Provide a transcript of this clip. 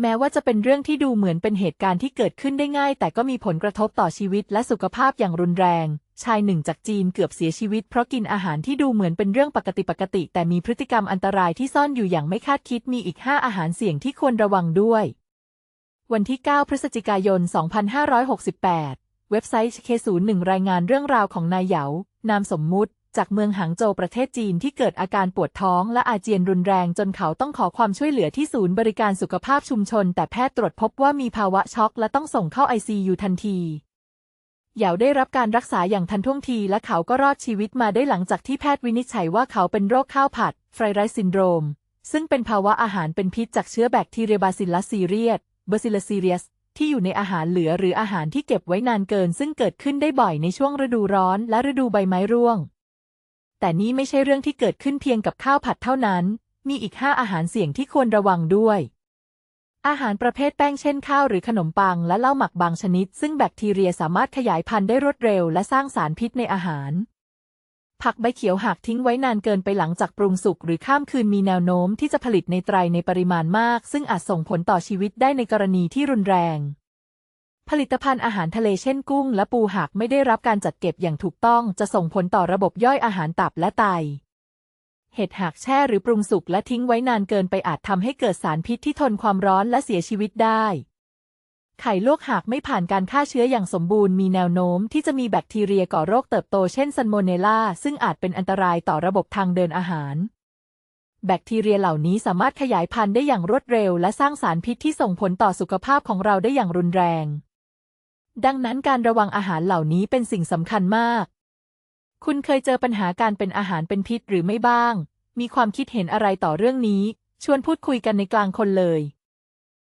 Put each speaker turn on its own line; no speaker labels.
แม้ว่าจะเป็นเรื่องที่ดูเหมือนเป็นเหตุการณ์ที่เกิดขึ้นได้ง่าย แต่ก็มีผลกระทบต่อชีวิตและสุขภาพอย่างรุนแรง ชายหนึ่งจากจีนเกือบเสียชีวิต เพราะกินอาหารที่ดูเหมือนเป็นเรื่องปกติปกติ แต่มีพฤติกรรมอันตรายที่ซ่อนอยู่อย่างไม่คาดคิดมีอีก 5 อาหารเสี่ยงที่ควรระวังด้วย วันที่ 9 พฤศจิกายน 2568 เว็บไซต์ K01 รายงานเรื่องราวของนายเหยานามสมมุติ จากเมืองหางโจวประเทศจีนที่เกิดอาการปวดท้องและอาเจียนรุนแรงจนเขาต้องขอความช่วยเหลือที่ศูนย์บริการสุขภาพชุมชน แต่แพทย์ตรวจพบว่ามีภาวะช็อกและต้องส่งเข้า ICU ทันทีเหยาได้รับการรักษาอย่างทันท่วงทีและเขาก็รอดชีวิตมาได้หลังจากที่แพทย์วินิจฉัยว่าเขาเป็นโรคข้าวผัด ไฟไรซินโดรม ซึ่งเป็นภาวะอาหารเป็นพิษจากเชื้อแบคทีเรียบาซิลลัสซีเรียสเบซิลัสซีเรียสที่อยู่ในอาหารเหลือหรืออาหารที่เก็บไว้นานเกิน ซึ่งเกิดขึ้นได้บ่อยในช่วงฤดูร้อนและฤดูใบไม้ร่วง แต่นี่ไม่ใช่เรื่องที่เกิดขึ้นเพียงกับข้าวผัดเท่านั้น มีอีก5อาหารเสี่ยงที่ควรระวังด้วย อาหารประเภทแป้งเช่นข้าวหรือขนมปังและเหล้าหมักบางชนิด ซึ่งแบคทีเรียสามารถขยายพันธุ์ได้รวดเร็วและสร้างสารพิษในอาหาร ผักใบเขียวหากทิ้งไว้นานเกินไปหลังจากปรุงสุกหรือข้ามคืนมีแนวโน้มที่จะผลิตในไตรในปริมาณมาก ซึ่งอาจส่งผลต่อชีวิตได้ในกรณีที่รุนแรง ผลิตภัณฑ์อาหารทะเลเช่นกุ้งและปูหากไม่ได้รับการจัดเก็บอย่างถูกต้องจะส่งผลต่อระบบย่อยอาหารตับและไต เห็ดหากแช่หรือปรุงสุกและทิ้งไว้นานเกินไปอาจทำให้เกิดสารพิษที่ทนความร้อนและเสียชีวิตได้ ไข่ลวกหากไม่ผ่านการฆ่าเชื้ออย่างสมบูรณ์มีแนวโน้มที่จะมีแบคทีเรียก่อโรคเติบโตเช่นซันโมเนลาซึ่งอาจเป็นอันตรายต่อระบบทางเดินอาหารแบคทีเรียเหล่านี้สามารถขยายพันธุ์ได้อย่างรวดเร็ว และสร้างสารพิษที่ส่งผลต่อสุขภาพของเราได้อย่างรุนแรง ดังนั้นการระวังอาหารเหล่านี้เป็นสิ่งสำคัญมาก คุณเคยเจอปัญหาการเป็นอาหารเป็นพิษหรือไม่บ้าง มีความคิดเห็นอะไรต่อเรื่องนี้ ชวนพูดคุยกันในกลางคนเลย